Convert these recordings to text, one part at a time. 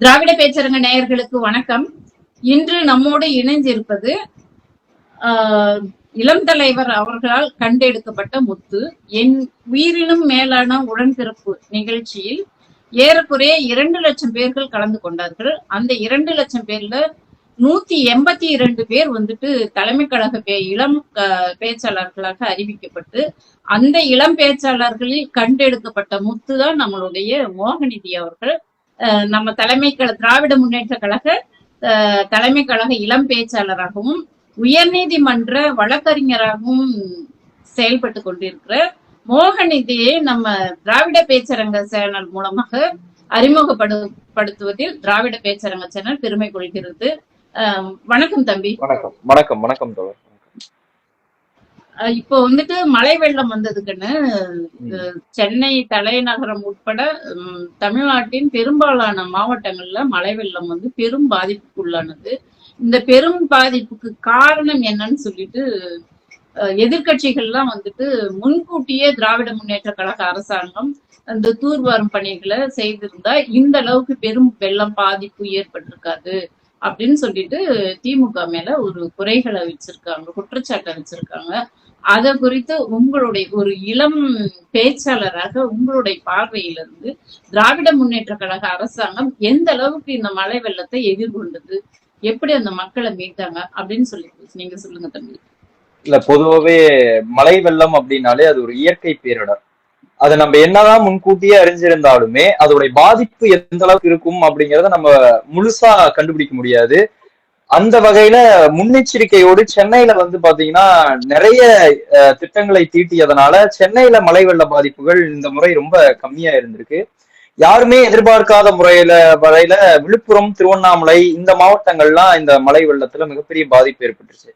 திராவிட பேச்சரங்க நேயர்களுக்கு வணக்கம். இன்று நம்மோடு இணைந்திருப்பது ஆஹ், இளம் தலைவர் அவர்களால் கண்டெடுக்கப்பட்ட முத்து. என் உயிரினும் மேலான உடன்பிறப்பு நிகழ்ச்சியில் ஏறக்குறைய இரண்டு லட்சம் பேர்கள் கலந்து கொண்டார்கள். அந்த இரண்டு லட்சம் பேர்ல நூத்தி எண்பத்தி இரண்டு பேர் வந்துட்டு தலைமை கழக பே இளம் பேச்சாளர்களாக அறிவிக்கப்பட்டு அந்த இளம் பேச்சாளர்களில் கண்டெடுக்கப்பட்ட முத்து தான் நம்மளுடைய மோகநிதி அவர்கள். நம்ம தலைமை திராவிட முன்னேற்ற கழக தலைமை கழக இளம் பேச்சாளராகவும் உயர்நீதிமன்ற வழக்கறிஞராகவும் செயல்பட்டு கொண்டிருக்கிற மோகநிதியை நம்ம திராவிட பேச்சரங்க சேனல் மூலமாக அறிமுகப்படுத்துவதில் திராவிட பேச்சரங்க சேனல் பெருமை கொள்கிறது. வணக்கம் தம்பி. வணக்கம். வணக்கம். வணக்கம் தோழர். இப்போ வந்துட்டு மழை வெள்ளம் வந்ததுக்குன்னு சென்னை தலைநகரம் உட்பட தமிழ்நாட்டின் பெரும்பாலான மாவட்டங்கள்ல மழை வெள்ளம் வந்து பெரும் பாதிப்புக்குள்ளானது இந்த பெரும் பாதிப்புக்கு காரணம் என்னன்னு சொல்லிட்டு அஹ், எதிர்க்கட்சிகள்லாம் வந்துட்டு முன்கூட்டியே திராவிட முன்னேற்ற கழக அரசாங்கம் அந்த தூர்வாரும் பணிகளை செய்திருந்தா இந்த அளவுக்கு பெரும் வெள்ளம் பாதிப்பு ஏற்பட்டிருக்காது அப்படின்னு சொல்லிட்டு திமுக மேல ஒரு குறைகளை வச்சிருக்காங்க குற்றச்சாட்டை வச்சிருக்காங்க. அத குறித்து உங்களுடைய ஒரு இளம் பேச்சாளராக உங்களுடைய பார்வையிலிருந்து திராவிட முன்னேற்ற கழக அரசாங்கம் எந்த அளவுக்கு இந்த மழை வெள்ளத்தை எதிர்கொண்டது? எப்படி அந்த மக்களை மீட்டாங்க? அப்படின்னு சொல்லி நீங்க சொல்லுங்க தம்பி. இல்ல பொதுவாவே மழை வெள்ளம் அப்படின்னாலே அது ஒரு இயற்கை பேரிடர் அதை நம்ம என்னதான் முன்கூட்டியே அறிஞ்சிருந்தாலுமே அதோடைய பாதிப்பு எந்த அளவுக்கு இருக்கும் அப்படிங்கறத நம்ம முழுசா கண்டுபிடிக்க முடியாது. அந்த வகையில முன்னெச்சரிக்கையோடு சென்னையில வந்து பாத்தீங்கன்னா நிறைய அஹ், திட்டங்களை தீட்டியதனால சென்னையில மழை வெள்ள பாதிப்புகள் இந்த முறை ரொம்ப கம்மியா இருந்திருக்கு. யாருமே எதிர்பார்க்காத முறையில வரையில விழுப்புரம் திருவண்ணாமலை இந்த மாவட்டங்கள்லாம் இந்த மழை வெள்ளத்துல மிகப்பெரிய பாதிப்பு ஏற்பட்டுருச்சு.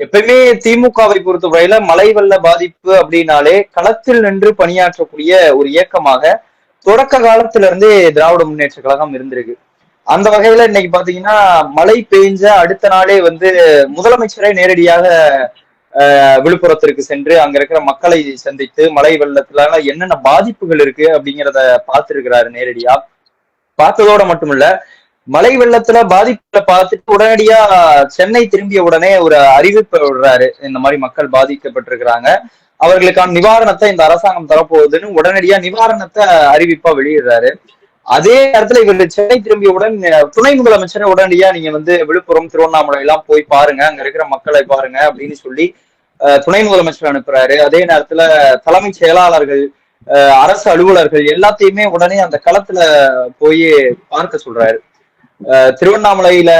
எப்பயுமே திமுகவை பொறுத்தவரையில மழை வெள்ள பாதிப்பு அப்படின்னாலே களத்தில் நின்று பணியாற்றக்கூடிய ஒரு இயக்கமாக தொடக்க காலத்துல இருந்தே திராவிட முன்னேற்ற கழகம் இருந்திருக்கு. அந்த வகையில இன்னைக்கு பாத்தீங்கன்னா மழை பெய்ஞ்ச அடுத்த நாளே வந்து முதலமைச்சரே நேரடியாக விழுப்புரத்திற்கு சென்று அங்க இருக்கிற மக்களை சந்தித்து மழை வெள்ளத்துல என்னென்ன பாதிப்புகள் இருக்கு அப்படிங்கிறத பார்த்திருக்கிறாரு நேரடியா. பார்த்ததோட மட்டும் இல்ல மழை வெள்ளத்துல பாதிப்புல பார்த்துட்டு உடனடியா சென்னை திரும்பிய உடனே ஒரு அறிவிப்பை விடுறாரு. இந்த மாதிரி மக்கள் பாதிக்கப்பட்டிருக்கிறாங்க. அவர்களுக்கான நிவாரணத்தை இந்த அரசாங்கம் தரப்போகுதுன்னு உடனடியா நிவாரணத்தை அறிவிப்பா வெளியிடுறாரு. அதே நேரத்துல இவர் சென்னை திரும்பியவுடன் துணை முதலமைச்சரை உடனடியா நீங்க வந்து விழுப்புரம் திருவண்ணாமலை எல்லாம் போய் பாருங்க. அங்க இருக்கிற மக்களை பாருங்க அப்படின்னு சொல்லி துணை முதலமைச்சர் அனுப்புறாரு. அதே நேரத்துல தலைமைச் செயலாளர்கள் அஹ், அரசு அலுவலர்கள் எல்லாத்தையுமே உடனே அந்த களத்துல போய் பார்க்க சொல்றாரு. திருவண்ணாமலையில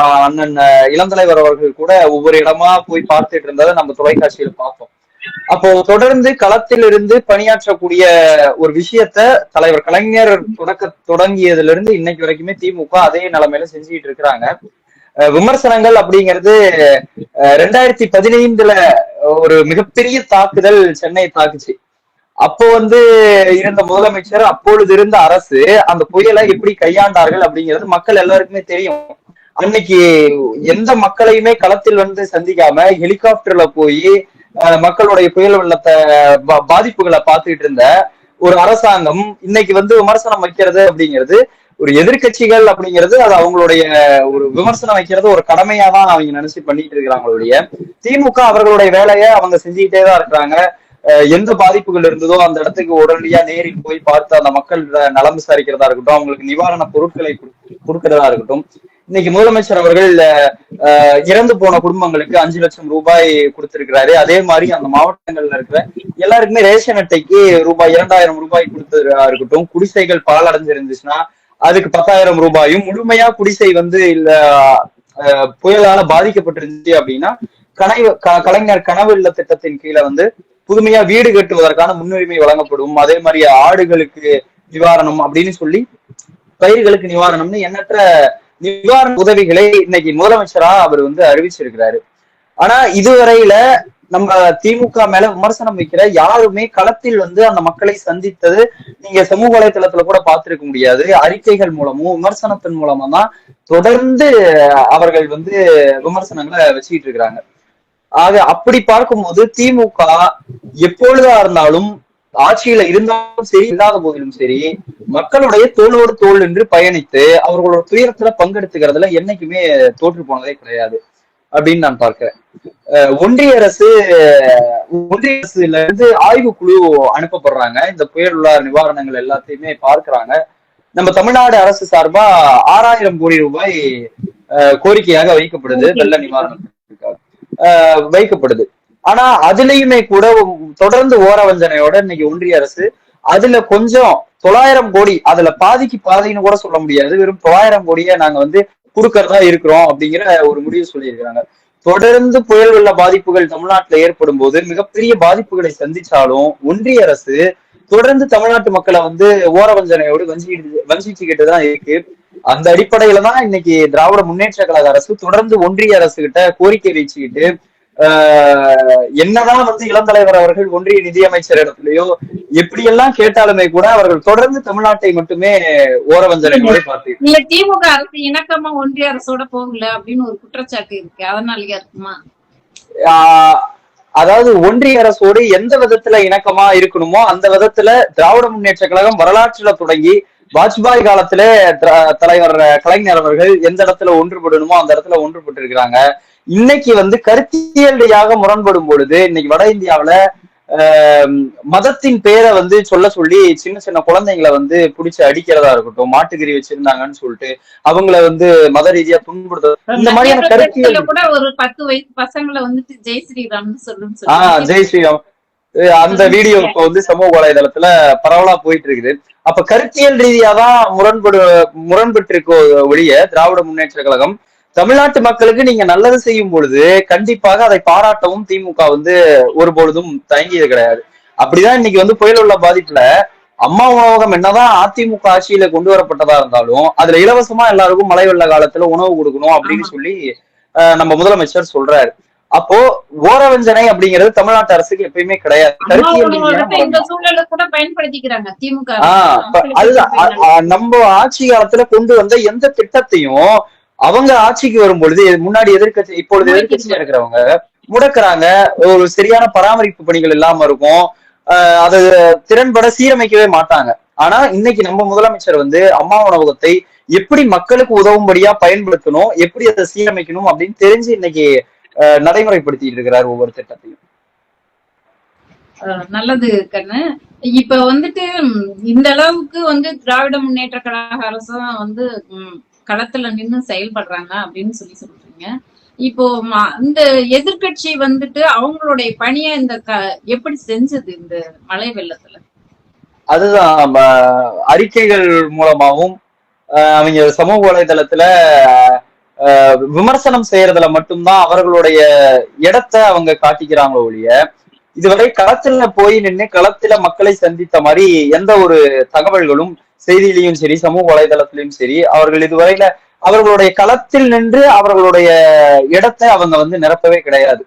அஹ், அண்ணன் இளந்தலைவர் அவர்கள் கூட ஒவ்வொரு இடமா போய் பார்த்துட்டு இருந்ததை நம்ம தொலைக்காட்சியில பார்த்தோம் அப்போ தொடர்ந்து களத்தில் இருந்து பணியாற்றக்கூடிய ஒரு விஷயத்த தலைவர் கலைஞர் தொடக்க தொடங்கியதுல இருந்து இன்னைக்கு வரைக்குமே திமுக அதே நிலைமையில செஞ்சுட்டு இருக்கிறாங்க. விமர்சனங்கள் அப்படிங்கிறது ரெண்டாயிரத்தி பதினைந்துல ஒரு மிகப்பெரிய தாக்குதல் சென்னை தாக்குச்சு. அப்போ வந்து இருந்த முதலமைச்சர் அப்பொழுது இருந்த அரசு அந்த புயலை எப்படி கையாண்டார்கள் அப்படிங்கிறது மக்கள் எல்லாருக்குமே தெரியும். அன்னைக்கு எந்த மக்களையுமே களத்தில் வந்து சந்திக்காம ஹெலிகாப்டர்ல போய் மக்களுடைய புயல் வெள்ளத்தை பாதிப்புகளை பார்த்துட்டு இருந்த ஒரு அரசாங்கம் இன்னைக்கு வந்து விமர்சனம் வைக்கிறது அப்படிங்கிறது ஒரு எதிர்க்கட்சிகள் அப்படிங்கிறது அது அவங்களுடைய ஒரு விமர்சனம் வைக்கிறது ஒரு கடமையா தான் அவங்க நினைச்சு பண்ணிட்டு இருக்கிறாங்களுடைய திமுக அவர்களுடைய வேலையை அவங்க செஞ்சுக்கிட்டே தான் இருக்கிறாங்க. அஹ் எந்த பாதிப்புகள் இருந்ததோ அந்த இடத்துக்கு உடனடியா நேரில் போய் பார்த்து அந்த மக்கள் நலம் விசாரிக்கிறதா இருக்கட்டும் அவங்களுக்கு நிவாரண பொருட்களை குடு- கொடுக்கறதா இருக்கட்டும் இன்னைக்கு முதலமைச்சர் அவர்கள் இறந்து போன குடும்பங்களுக்கு அஞ்சு லட்சம் ரூபாய் கொடுத்திருக்கிறாரு. அதே மாதிரி அந்த மாவட்டங்கள்ல இருக்கிற எல்லாருக்குமே ரேஷன் அட்டைக்கு ரூபாய் இரண்டாயிரம் ரூபாய் கொடுத்ததா இருக்கட்டும் குடிசைகள் பாலடைஞ்சிருந்துச்சுன்னா அதுக்கு பத்தாயிரம் ரூபாயும் முழுமையா குடிசை வந்து இல்ல புயலால பாதிக்கப்பட்டிருந்துச்சு அப்படின்னா கனவு க- கலைஞர் கனவு இல்ல திட்டத்தின் கீழே வந்து புதுமையா வீடு கட்டுவதற்கான முன்னுரிமை வழங்கப்படும். அதே மாதிரி ஆடுகளுக்கு நிவாரணம் அப்படின்னு சொல்லி பயிர்களுக்கு நிவாரணம்னு எண்ணற்ற நிவாரண உதவிகளை இன்னைக்கு முதலமைச்சரா அவர் வந்து அறிவிச்சிருக்கிறாரு. ஆனா இதுவரையில நம்ம திமுக மேல விமர்சனம் வைக்கிற யாருமே களத்தில் வந்து அந்த மக்களை சந்தித்தது நீங்க சமூக வலைத்தளத்துல கூட பார்த்திருக்க முடியாது. அறிக்கைகள் மூலமும் விமர்சனத்தின் மூலமா தான் தொடர்ந்து அவர்கள் வந்து விமர்சனங்களை வச்சுக்கிட்டு இருக்கிறாங்க. ஆக அப்படி பார்க்கும்போது திமுக எப்பொழுதா இருந்தாலும் ஆட்சியில இருந்தாலும் சரி இல்லாத போதிலும் சரி மக்களுடைய தோளோடு தோல் என்று பயணித்து அவர்களோட துயரத்துல பங்கெடுத்துக்கிறதுல என்னைக்குமே தோற்று போனதே கிடையாது அப்படின்னு நான் பார்க்கிறேன். ஒன்றிய அரசு ஒன்றிய அரசுல இருந்து ஆய்வு குழு அனுப்பப்படுறாங்க. இந்த புயல் உள்ள நிவாரணங்கள் எல்லாத்தையுமே பார்க்கறாங்க. நம்ம தமிழ்நாடு அரசு சார்பா ஆறாயிரம் கோடி ரூபாய் அஹ், கோரிக்கையாக வைக்கப்படுது வெள்ள நிவாரணம் வைக்கப்படுது. ஆனா அதுலயுமே கூட தொடர்ந்து ஓரவஞ்சனையோட இன்னைக்கு ஒன்றிய அரசு அதுல கொஞ்சம் தொள்ளாயிரம் கோடி அதுல பாதிக்கு பாதின்னு கூட சொல்ல முடியாது. வெறும் தொள்ளாயிரம் கோடியை நாங்க வந்து கொடுக்கறதா இருக்கிறோம் அப்படிங்கிற ஒரு முடிவு சொல்லியிருக்கிறாங்க. தொடர்ந்து புயல் வெள்ள பாதிப்புகள் தமிழ்நாட்டுல ஏற்படும் போது மிகப்பெரிய பாதிப்புகளை சந்திச்சாலும் ஒன்றிய அரசு தொடர்ந்து தமிழ்நாட்டு மக்களை வந்து ஓரவஞ்சனையோடு வஞ்சிக்கிட்டு வஞ்சிச்சுக்கிட்டு தான் இருக்கு. அந்த அடிப்படையில தான் இன்னைக்கு திராவிட முன்னேற்ற கழக அரசு தொடர்ந்து ஒன்றிய அரசு கிட்ட கோரிக்கை வச்சுக்கிட்டு என்னதான் வந்து இளம் தலைவர் அவர்கள் ஒன்றிய நிதியமைச்சர் இடத்துலயோ எப்படியெல்லாம் கேட்டாலுமே கூட அவர்கள் தொடர்ந்து தமிழ்நாட்டை மட்டுமே ஓரவஞ்சனையோடு பார்த்து இல்ல திமுக அரசு இணக்கமா ஒன்றிய அரசோட போகல அப்படின்னு ஒரு குற்றச்சாட்டு இருக்கு. அதனாலயா இருக்குமா? அதாவது ஒன்றிய அரசோடு எந்த விதத்துல இணக்கமா இருக்கணுமோ அந்த விதத்துல திராவிட முன்னேற்ற கழகம் வரலாற்றுல தொடங்கி வாஜ்பாய் காலத்துல தலைவர் கலைஞர் அவர்கள் எந்த இடத்துல ஒன்றுபடணுமோ அந்த இடத்துல ஒன்றுபட்டு இருக்கிறாங்க இன்னைக்கு வந்து கருத்தியல் ரீதியாக முரண்படும் பொழுது இன்னைக்கு வட இந்தியாவுல ஆஹ் மதத்தின் பேரை வந்து சொல்ல சொல்லி சின்ன சின்ன குழந்தைங்களை வந்து பிடிச்சு அடிக்கிறதா இருக்கட்டும் மாட்டுக்கறி வச்சிருந்தாங்கன்னு சொல்லிட்டு அவங்கள வந்து மத ரீதியா துன்புறுத்த இந்த மாதிரியான கருத்தியல் கூட ஒரு பத்து வயசு பசங்களை வந்துட்டு ஜெய் சொல்லுன்னு ஆஹ் ஜெய் ஸ்ரீராம். அந்த வீடியோ இப்ப வந்து சமூக வலைதளத்துல பரவலா போயிட்டு இருக்குது அப்ப கருத்தியல் ரீதியா தான் முரண்படு முரண்பட்டு இருக்கோ ஒழிய திராவிட முன்னேற்ற கழகம் தமிழ்நாட்டு மக்களுக்கு நீங்க நல்லது செய்யும் பொழுது கண்டிப்பாக அதை பாராட்டவும் திமுக வந்து ஒரு பொழுதும் தயங்கியது கிடையாது. அப்படிதான் இன்னைக்கு வந்து புயல் உள்ள பாதிப்புல அம்மா உணவகம் என்னதான் அதிமுக ஆட்சியில கொண்டு வரப்பட்டதா இருந்தாலும் அதுல இலவசமா எல்லாருக்கும் மழை வெள்ள காலத்துல உணவு கொடுக்கணும் அப்படின்னு. சொல்லி நம்ம முதலமைச்சர் சொல்றாரு. அப்போ ஓரவஞ்சனை அப்படிங்கிறது தமிழ்நாட்டு அரசுக்கு எப்பயுமே கிடையாது. அதுதான். நம்ம ஆட்சி காலத்துல கொண்டு வந்த எந்த திட்டத்தையும் அவங்க ஆட்சிக்கு வரும் பொழுது முன்னாடி எதிர்க்கட்சி இப்பொழுது எதிர்க்கட்சியா இருக்கிறவங்க முடக்குறாங்க. ஒரு சரியான பராமரிப்பு பணிகள் இல்லாம இருக்கும். அது திறன்பட சீரமைக்கவே மாட்டாங்க. ஆனா இன்னைக்கு நம்ம முதலமைச்சர் வந்து அம்மா உணவகத்தை எப்படி மக்களுக்கு உதவும்படியா பயன்படுத்தணும் எப்படி அதை சீரமைக்கணும் அப்படின்னு தெரிஞ்சு இன்னைக்கு நடைமுறைப்படுத்திட்டு இருக்கிறார் ஒவ்வொரு திட்டத்தையும். நல்லது கண்ணு. இப்ப வந்துட்டு இந்த அளவுக்கு வந்து திராவிட முன்னேற்ற கழக அரசும் வந்து களத்துல நின்னு செயல்படுறாங்க அப்படின்னு சொல்லி சொல்றீங்க. இப்போ இந்த எதிர்கட்சி வந்துட்டு அவங்களுடைய பணியை இந்த எப்படி செஞ்சது இந்த மழை வெள்ளத்துல? அதுதான் அறிக்கைகள் மூலமாகவும் ஆஹ் அவங்க சமூக வலைதளத்துல ஆஹ் விமர்சனம் செய்யறதுல மட்டும்தான் அவர்களுடைய இடத்தை அவங்க காட்டிக்கிறாங்களோ ஒழிய இதுவரை களத்துல போய் நின்று களத்துல மக்களை சந்தித்த மாதிரி எந்த ஒரு தகவல்களும் செய்தியிலையும் சரி சமூக வலைதளத்திலையும் சரி அவர்கள் இதுவரையில அவர்களுடைய களத்தில் நின்று அவர்களுடைய இடத்தை அவங்க வந்து நிரப்பவே கிடையாது.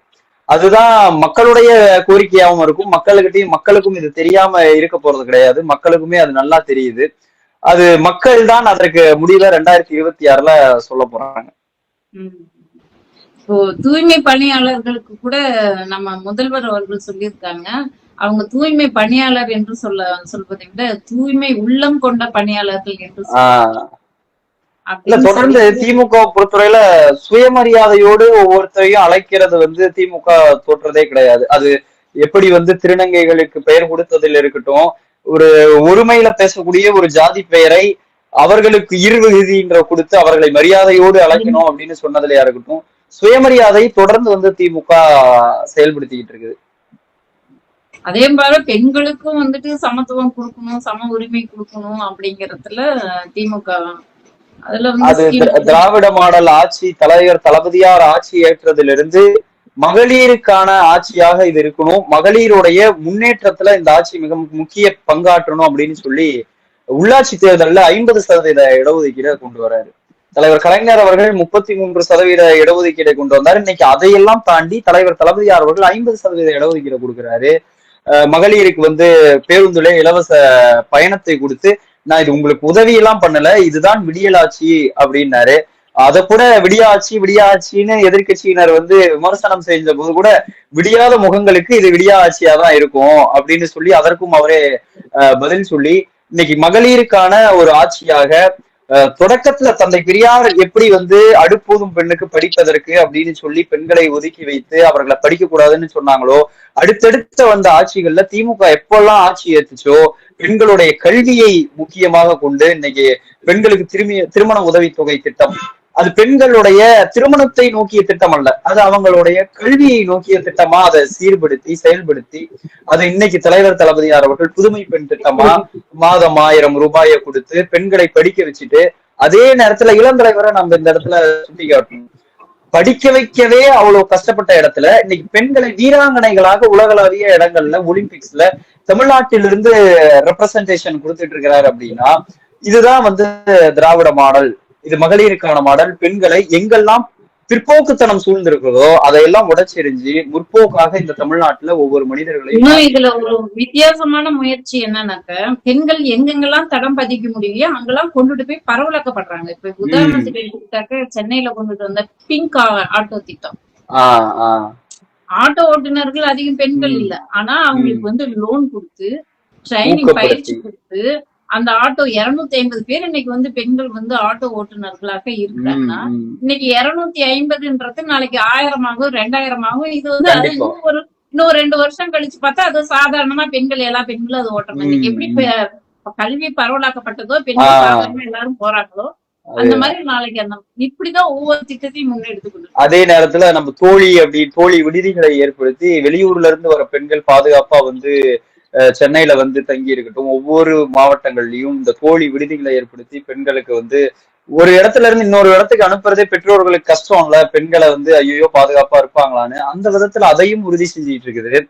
அதுதான் மக்களுடைய கோரிக்கையாகவும் இருக்கும். மக்களுக்கிட்டையும் மக்களுக்கும் இது தெரியாம இருக்க போறது கிடையாது. மக்களுக்குமே அது நல்லா தெரியுது. அது மக்கள் தான் அதற்கு முடியல ரெண்டாயிரத்தி இருபத்தி ஆறுல சொல்ல போறாங்க. இப்போ தூய்மை பணியாளர்களுக்கு கூட நம்ம முதல்வர் அவர்கள் சொல்லியிருக்காங்க. அவங்க தூய்மை பணியாளர் என்று சொல்ல சொல்வதை விட தூய்மை உள்ளம் கொண்ட பணியாளர்கள் என்று இல்ல தொடர்ந்து திமுக பொறுத்தவரையில சுயமரியாதையோடு ஒவ்வொருத்தரையும் அழைக்கிறது வந்து திமுக தோற்றதே கிடையாது. அது எப்படி வந்து திருநங்கைகளுக்கு பெயர் கொடுத்ததில் இருக்கட்டும் ஒரு ஒருமையில பேசக்கூடிய ஒரு ஜாதி பெயரை அவர்களுக்கு இருவிகுதின்ற கொடுத்து அவர்களை மரியாதையோடு அழைக்கணும் அப்படின்னு சொன்னதுலயா இருக்கட்டும் சுயமரியாதை தொடர்ந்து வந்து திமுக செயல்படுத்திக்கிட்டு இருக்குது. அதே போல பெண்களுக்கும் வந்துட்டு சமத்துவம் கொடுக்கணும் சம உரிமை கொடுக்கணும் அப்படிங்கறதுல திமுக அதுல அது திராவிட மாடல் ஆட்சி தலைவர் தளபதியார் ஆட்சி ஏற்றதிலிருந்து மகளிருக்கான ஆட்சியாக இது இருக்கணும். மகளிருடைய முன்னேற்றத்துல இந்த ஆட்சி மிக முக்கிய பங்காற்றணும் அப்படின்னு சொல்லி உள்ளாட்சி தேர்தல்ல ஐம்பது சதவீத இடஒதுக்கீடை கொண்டு வராரு. தலைவர் கலைஞர் அவர்கள் முப்பத்தி மூன்று சதவீத இடஒதுக்கீடை கொண்டு வந்தார். இன்னைக்கு அதையெல்லாம் தாண்டி தலைவர் தளபதியார் அவர்கள் ஐம்பது சதவீத இடஒதுக்கீடை கொடுக்கிறாரு. மகளிருக்கு வந்து பேருந்துல இலவச பயணத்தை கொடுத்து நான் இது உங்களுக்கு உதவி எல்லாம் பண்ணல இதுதான் விடியலாட்சி அப்படின்னாரு. அதை கூட விடியாட்சி விடியாட்சின்னு எதிர்கட்சியினர் எதிர்க்கட்சியினர் வந்து விமர்சனம் செஞ்ச போது கூட விடியாத முகங்களுக்கு இது விடியா ஆட்சியா தான் இருக்கும் அப்படின்னு சொல்லி அதற்கும் அவரே அஹ், பதில் சொல்லி இன்னைக்கு மகளிருக்கான ஒரு ஆட்சியாக தொடக்கத்துல தந்தை பெரியார் எப்படி வந்து அடுப்போதும் பெண்ணுக்கு படிப்பதற்கு அப்படின்னு சொல்லி பெண்களை ஒதுக்கி வைத்து அவர்களை படிக்க கூடாதுன்னு சொன்னாங்களோ அடுத்தடுத்த வந்த ஆட்சிகள்ல திமுக எப்பெல்லாம் ஆட்சி ஏத்துச்சோ பெண்களுடைய கல்வியை முக்கியமாக கொண்டு இன்னைக்கு பெண்களுக்கு திரும்பி திருமண உதவித்தொகை திட்டம் அது பெண்களுடைய திருமணத்தை நோக்கிய திட்டம் அல்ல அது அவங்களுடைய கல்வியை நோக்கிய திட்டமா அதை சீர்படுத்தி செயல்படுத்தி அதை இன்னைக்கு தலைவர் தளபதியார் அவர்கள் புதுமை பெண் திட்டமா மாதம் ஆயிரம் ரூபாயை கொடுத்து பெண்களை படிக்க வச்சுட்டு அதே நேரத்துல இளம் தலைவரை நம்ம இந்த இடத்துல சுட்டி காட்டணும். படிக்க வைக்கவே அவ்வளவு கஷ்டப்பட்ட இடத்துல இன்னைக்கு பெண்களை வீராங்கனைகளாக உலகளாவிய இடங்கள்ல ஒலிம்பிக்ஸ்ல தமிழ்நாட்டிலிருந்து ரெப்ரசன்டேஷன் கொடுத்துட்டு இருக்கிறாரு அப்படின்னா இதுதான் வந்து திராவிட மாடல். இது மகளிருக்கான மாடல். பெண்களை எங்கெல்லாம் பிற்போக்குத்தனம் சூழ்ந்திருக்கிறதோ அதையெல்லாம் உடைச்செறிஞ்சு முற்போக்காக இந்த தமிழ்நாட்டுல ஒவ்வொரு மனிதர்களையும் இன்னும் இதுல ஒரு வித்தியாசமான முயற்சி என்னன்னாக்க பெண்கள் எங்கெங்கெல்லாம் தடம் பதிக்க முடியலையோ அங்கெல்லாம் கொண்டுட்டு போய் பரவலாக்கப்படுறாங்க. இப்ப உதாரணத்துக்கு எடுத்துக்கிட்டாக்க சென்னையில கொண்டுட்டு வந்த பிங்க் ஆட்டோ திட்டம். ஆட்டோ ஓட்டுநர்கள் அதிகம் பெண்கள் இல்ல. ஆனா அவங்களுக்கு வந்து லோன் கொடுத்து ட்ரைனிங். பயிற்சி கொடுத்து அந்த ஆட்டோ இருநூத்தி ஐம்பது பேர் இன்னைக்கு வந்து பெண்கள் வந்து ஆட்டோ ஓட்டுநர்களாக இருக்கிறாங்கன்னா இன்னைக்கு இருநூத்தி ஐம்பதுன்றது நாளைக்கு ஆயிரம் ஆகும் ரெண்டாயிரம் ஆகும் இது வந்து அது. இன்னும் ஒரு இன்னும் ரெண்டு வருஷம் கழிச்சு பார்த்தா அது சாதாரணமா பெண்கள் எல்லா பெண்களும் அது ஓட்டணும் இன்னைக்கு எப்படி கல்வி பரவலாக்கப்பட்டதோ பெண்கள். சாதாரணமா எல்லாரும் போறாங்களோ அந்த மாதிரி நாளைக்கு அந்த இப்படிதான் ஒவ்வொரு திட்டத்தையும் முன்னெடுத்து அதே நேரத்துல நம்ம தோழி அப்படி தோழி விடுதிகளை ஏற்படுத்தி வெளியூர்ல இருந்து வர பெண்கள் பாதுகாப்பா வந்து சென்னையில வந்து தங்கி இருக்கட்டும் ஒவ்வொரு மாவட்டங்கள்லயும் இந்த கோழி விடுதிகளை ஏற்படுத்தி பெண்களுக்கு வந்து ஒரு இடத்துல இருந்து இன்னொரு இடத்துக்கு அனுப்புறதே பெற்றோர்களுக்கு கஷ்டம்ல பெண்களை வந்து ஐயோ பாதுகாப்பா இருப்பாங்களான்னு அந்த விதத்துல அதையும் உறுதி செஞ்சுட்டு இருக்குது.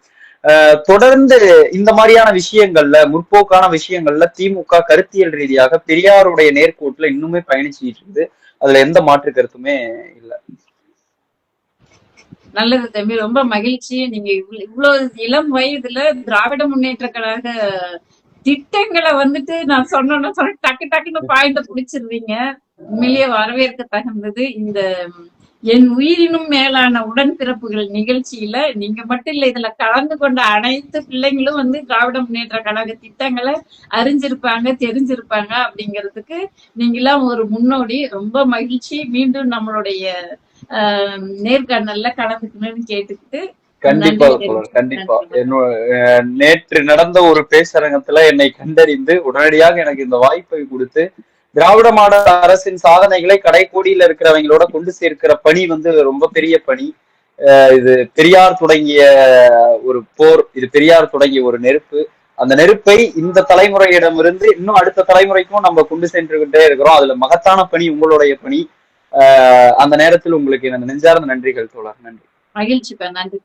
தொடர்ந்து இந்த மாதிரியான விஷயங்கள்ல முற்போக்கான விஷயங்கள்ல திமுக கருத்தியல் ரீதியாக பெரியாருடைய நேர்கோட்டுல இன்னுமே பயணிச்சுட்டு இருக்குது. அதுல எந்த மாற்று கருத்துமே இல்லை. நல்லது தம்பி ரொம்ப மகிழ்ச்சி. நீங்க இவ்வளவு இவ்வளவு இளம் வயதுல திராவிட முன்னேற்ற கழக திட்டங்களை வந்துட்டு நான் சொன்னோன்னு சொன்ன டக்கு டக்குன்னு பாயிண்ட புடிச்சிருவீங்க. உண்மையிலேயே வரவேற்க தகுந்தது இந்த என் உயிரினும் மேலான உடன்பிறப்புகள் நிகழ்ச்சியில நீங்க மட்டும் இல்ல இதுல கலந்து கொண்ட அனைத்து பிள்ளைங்களும் வந்து திராவிட முன்னேற்ற கழக திட்டங்களை அறிஞ்சிருப்பாங்க தெரிஞ்சிருப்பாங்க அப்படிங்கிறதுக்கு நீங்களாம் ஒரு முன்னோடி. ரொம்ப மகிழ்ச்சி. மீண்டும் நம்மளுடைய நேர்காணல்ல கலந்துக்கணும்னு கேட்டுக்கிட்டு கண்டிப்பா கண்டிப்பா. என்னோட நேற்று நடந்த ஒரு பேசரங்கத்துல என்னை கண்டறிந்து உடனடியாக எனக்கு இந்த வாய்ப்பை கொடுத்து திராவிட மாடல் அரசின் சாதனைகளை கடைக்கோடியில இருக்கிறவங்களோட கொண்டு சேர்க்கிற பணி வந்து ரொம்ப பெரிய பணி. இது பெரியார் தொடங்கிய ஒரு போர் இது பெரியார் தொடங்கிய ஒரு நெருப்பு. அந்த நெருப்பை இந்த தலைமுறையிடமிருந்து இன்னும் அடுத்த தலைமுறைக்கும் நம்ம கொண்டு சென்றுகிட்டே இருக்கிறோம். அதுல மகத்தான பணி உங்களுடைய பணி. அந்த நேரத்தில் உங்களுக்கு எனது நெஞ்சார்ந்த நன்றிகள் தோழர். நன்றி. மகிழ்ச்சி நன்றி